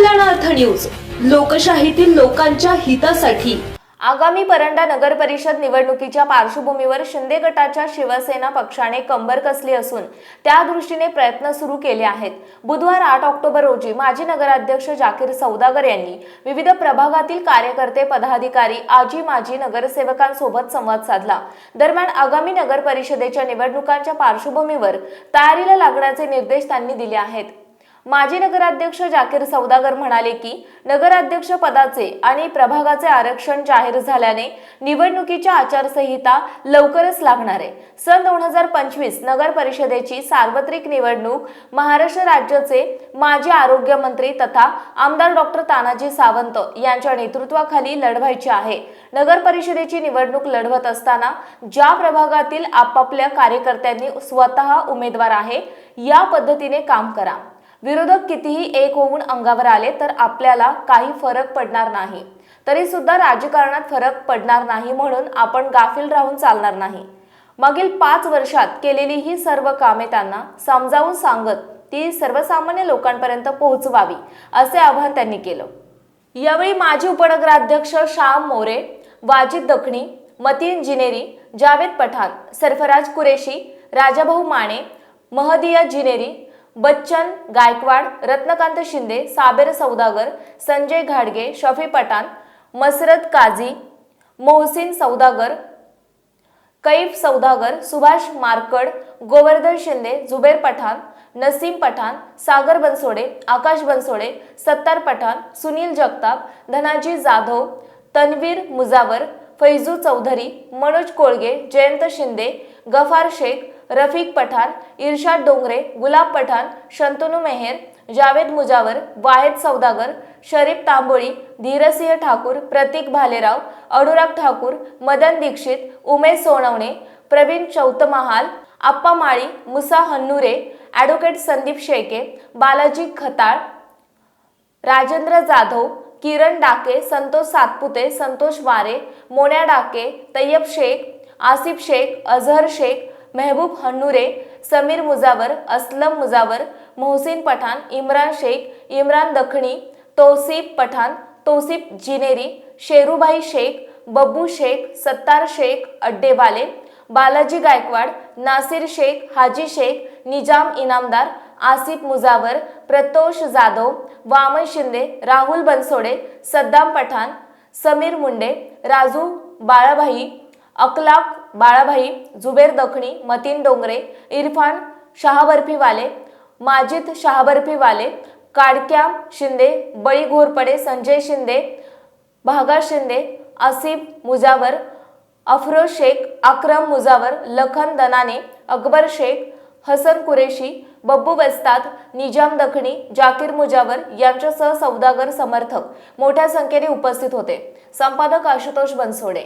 News. लोकशाहीतील लोकांच्या हितासाठी. आगामी परंडा नगर परिषद निवडणुकीच्या पार्श्वभूमीवर शिंदे गटाच्या शिवसेना पक्षाने कंबर कसली असून त्या दृष्टीने प्रयत्न सुरू केले आहेत. बुधवार आठ ऑक्टोबर रोजी माजी नगराध्यक्ष जाकीर सौदागर यांनी विविध प्रभागातील कार्यकर्ते पदाधिकारी आजी माजी नगरसेवकांसोबत संवाद साधला. दरम्यान आगामी नगर परिषदेच्या निवडणुकांच्या पार्श्वभूमीवर तयारीला लागण्याचे निर्देश त्यांनी दिले आहेत. माजी नगराध्यक्ष जाकीर सौदागर म्हणाले की नगराध्यक्ष पदाचे आणि प्रभागाचे आरक्षण जाहीर झाल्याने निवडणुकीच्या आचारसंहिता लवकरच लागणार आहे. सन दोन हजार पंचवीस नगर परिषदेची सार्वत्रिक निवडणूक महाराष्ट्र राज्याचे माजी आरोग्यमंत्री तथा आमदार डॉक्टर तानाजी सावंत यांच्या नेतृत्वाखाली लढवायची आहे. नगर परिषदेची निवडणूक लढवत असताना ज्या प्रभागातील आपापल्या कार्यकर्त्यांनी स्वतः उमेदवार आहे या पद्धतीने काम करा. विरोधक कितीही एक होऊन अंगावर आले तर आपल्याला काही फरक पडणार नाही. तरी सुद्धा राजकारणात फरक पडणार नाही म्हणून आपण गाफील राहून चालणार नाही. मागील पाच वर्षात केलेली ही सर्व कामे त्यांना समजावून सांगत ती सर्वसामान्य लोकांपर्यंत पोहोचवावी असे आवाहन त्यांनी केलं. यावेळी माजी उपनगराध्यक्ष श्याम मोरे वाजिद दखणी मतीन जिनेरी जावेद पठाण सरफराज कुरेशी राजाभाऊ माने महदिया जिनेरी बच्चन गायकवाड रत्नकांत शिंदे साबेर सौदागर संजय घाडगे शफी पठाण मसरत काझी मोहसिन सौदागर कैफ सौदागर सुभाष मारकड गोवर्धन शिंदे जुबेर पठाण नसीम पठाण सागर बनसोडे आकाश बनसोडे सत्तार पठाण सुनील जगताप धनाजी जाधव तन्वीर मुजावर फैजू चौधरी मनोज कोळगे जयंत शिंदे गफार शेख रफिक पठाण इर्शाद डोंगरे गुलाब पठाण शंतनू मेहेर जावेद मुजावर वाहेद सौदागर शरीफ तांबोळी धीरसिंह ठाकूर प्रतीक भालेराव अनुराग ठाकूर मदन दीक्षित उमेश सोनवणे प्रवीण चौतमहाल आप्पा माळी मुसा हन्नुरे ॲडव्होकेट संदीप शेके बालाजी खताळ राजेंद्र जाधव किरण डाके संतोष सातपुते संतोष वारे मोन्या डाके तय्यब शेख आसिफ शेख अझहर शेख मेहबूब हन्नुरे समीर मुजावर असलम मुजावर मोहसिन पठाण इम्रान शेख इम्रान दखणी तौसिफ पठाण तोसीफ जिनेरी शेरूभाई शेख बब्बू शेख सत्तार शेख अड्डेवाले बालाजी गायकवाड नासिर शेख हाजी शेख निजाम इनामदार आसिफ मुजावर प्रतोष जाधव वामन शिंदे राहुल बनसोडे सद्दाम पठाण समीर मुंडे राजू बाळाभाई अकलाक बाळाभाई जुबेर दखणी मतीन डोंगरे इरफान शहाबर्फीवाले माजिद शहाबर्फीवाले काडक्या शिंदे बळी घोरपडे संजय शिंदे भागा शिंदे आसिफ मुजावर अफरोज शेख अक्रम मुजावर लखन दनाने अकबर शेख हसन कुरेशी बब्बू वस्ताद निजाम दखणी जाकीर मुजावर यांच्यासह सौदागर समर्थक मोठ्या संख्येने उपस्थित होते. संपादक आशुतोष बनसोडे.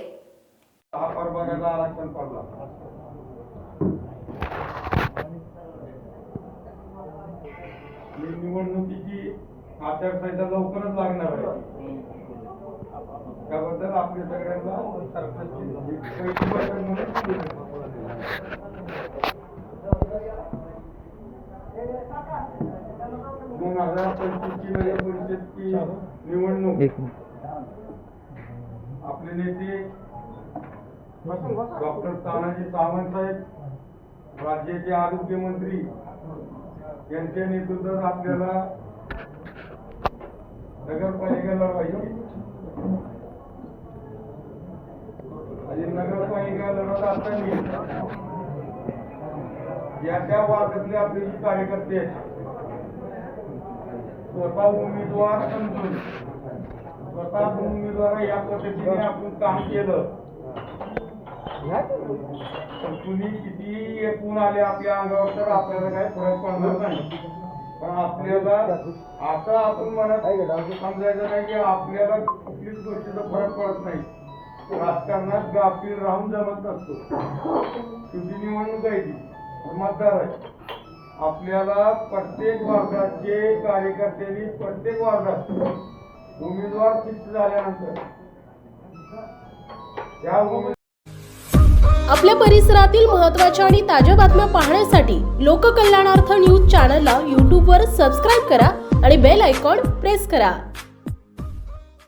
निवडणुकीची आचारसंहिता लवकरच लागणार आहे. त्याबद्दल आपल्या सगळ्यांना सरकारची म्हणून दोन हजार पंचवीसची नगर परिषदची निवडणूक. आपले नेते डॉक्टर तानाजी सावंत साहेब राज्याचे आरोग्य मंत्री यांच्या नेतृत्वात आपल्याला नगरपालिका लढवायची आणि नगरपालिका लढवत असताना या त्या वार्डातले आपले कार्यकर्ते स्वतः उमेदवार समजून स्वतः उमेदवार या पद्धतीने आपण काम केलं. तुम्ही किती एकूण आले आपल्या अंगावर तर आपल्याला काही फरक पडणार नाही. पण आपल्याला असं आपण मनात समजायचं नाही की आपल्याला कुठलीच गोष्टीचा फरक पडत नाही. राजकारणात गाफील राहून जमत नसतो. तुझी निवडणूक आहे ती? मतदार आहे आपल्याला प्रत्येक वर्गाचे कार्यकर्त्यांनी प्रत्येक वर्गात उमेदवार सिद्ध झाल्यानंतर त्या उमेदवार आपल्या परिसरातील महत्त्वाच्या आणि ताज्या बातम्या पाहण्यासाठी लोककल्याणार्थ न्यूज चॅनलला यूट्यूबवर सबस्क्राईब करा आणि बेल आयकॉन प्रेस करा.